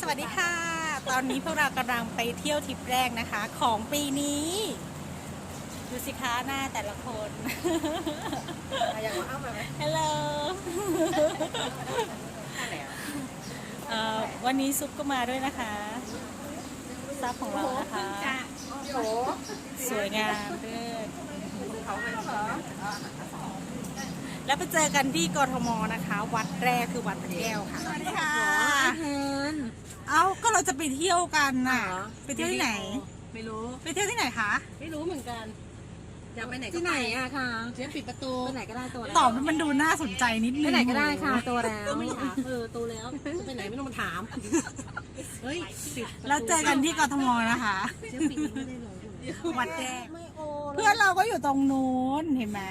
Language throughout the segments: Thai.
สวัสดีค่ะ ตอนนี้พวกเรากำลังไปเที่ยวทริปแรกนะคะ ของปีนี้ ดูสิคะหน้าแต่ละคน อยากมาเอาแบบไหมฮัลโหลเอ่อวันนี้ซุปก็มาด้วยนะคะ ซับของเรานะคะ โอ้สวยงามเลิศเขาไม่เหรอแล้วไปเจอกันที่กทมนะคะ วัดแรกคือวัดพระแก้วค่ะ สวัสดีค่ะ เฮนเอ้าก็เราจะไปเที่ยวกันน่ะเหรอไปเที่ยวที่ไหน ไม่รู้ ไปเที่ยวที่ไหนคะ ไม่รู้เหมือนกันอยากไปไหนก็ที่ไหนอะคะเจ๊ปิดประตูไปไหนก็ได้ตัวแล้วตอบให้มันดูน่าสนใจนิดนึงไปไหนก็ได้ค่ะตัวแล้วก็ไม่ถามเออโตแล้วจะไปไหนไม่ต้องมาถามเฮ้ยปิดแล้วเจอกันที่กทมนะคะเจ๊ปิดยังไม่ได้เลยวัดแรกไม่โอเพื่อนเราก็อยู่ตรงนู้นเห็นไหม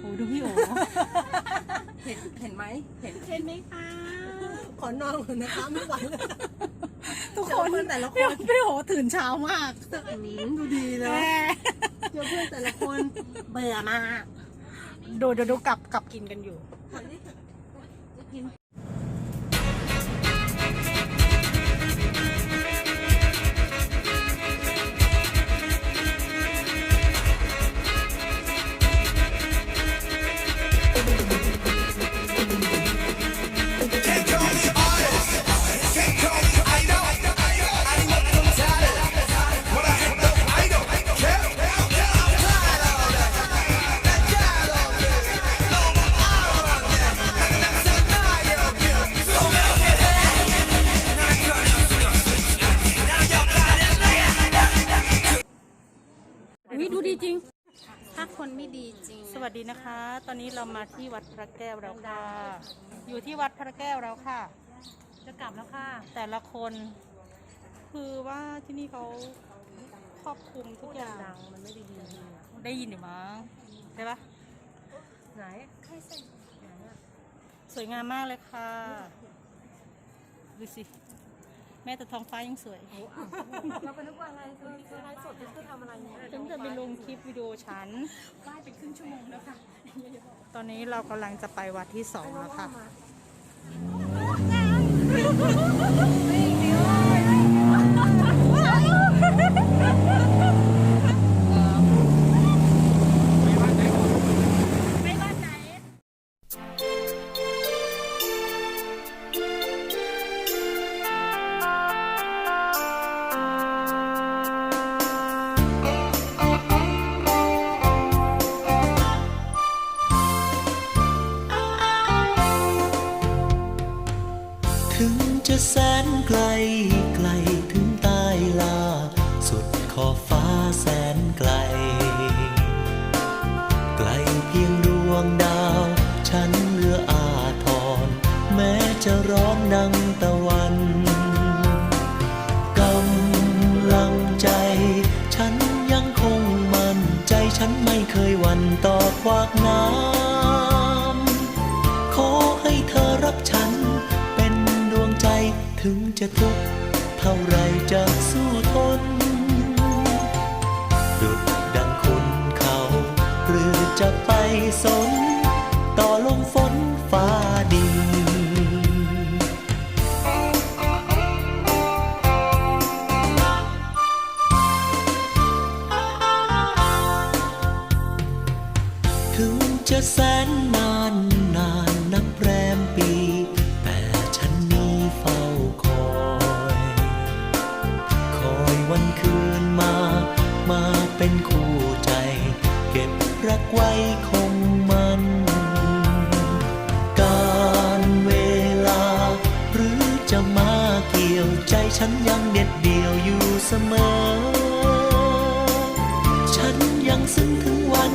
โอ้ดูพี่โอ เห็นเห็นไหมเห็นเห็นไหมคะขอนอนก่อนนะคะไม่ไหวแล้ว ทุกคนเจอเพื่อนแต่ละคน พี่พี่โอตื่นเช้ามากอืมดูดีเลแม่ยเจอเพื่อนแต่ละคนเบื่อมาก ดูดูดูกลับกลับกินกันอยู่ Can't ดูดีจริง ถ้าคนไม่ดีจริง สวัสดีนะคะ ตอนนี้เรามาที่วัดพระแก้วแล้วค่ะ อยู่ที่วัดพระแก้วแล้วค่ะ จะกลับแล้วค่ะ แต่ละคน คือว่าที่นี่เขาครอบคลุมทุกอย่าง ดังมันไม่ได้ดีได้ยินอยู่มั้งใช่ปะไหนสวยงามมากเลยค่ะ ดูสิ แม่แต่ท้องฟ้ายังสวยเราไปนึกว่าอะไรคือคือไลฟ์สดคือทำอะไรเนี่ยฉันจะไปลงคลิปวิดีโอฉันป้ายเป็นครึ่งชั่วโมงแล้วค่ะ ตอนนี้เรากำลังจะไปวัดที่สองแล้วค่ะ แสนไกลไกลถึงใต้ลา สุดขอบฟ้าแสนไกล ไกลเพียงดวงดาว ฉันเรืออาทร แม้จะร้อนดังตะวันกำลังใจ ฉันยังคงมั่นใจฉันไม่เคยหวั่นต่อขวากน้ำ ถึงจะทุกข์เท่าไรจะสู้ทนดุดดังคุณเขา หรือจะไปสน ต่อลมฝนฟ้าดินถึงจะแส ไว้คงมัน การเวลา หรือจะมาเกี่ยวใจฉันยังเด็ดเดี่ยวอยู่เสมอ ฉันยังซึ้งถึงวัน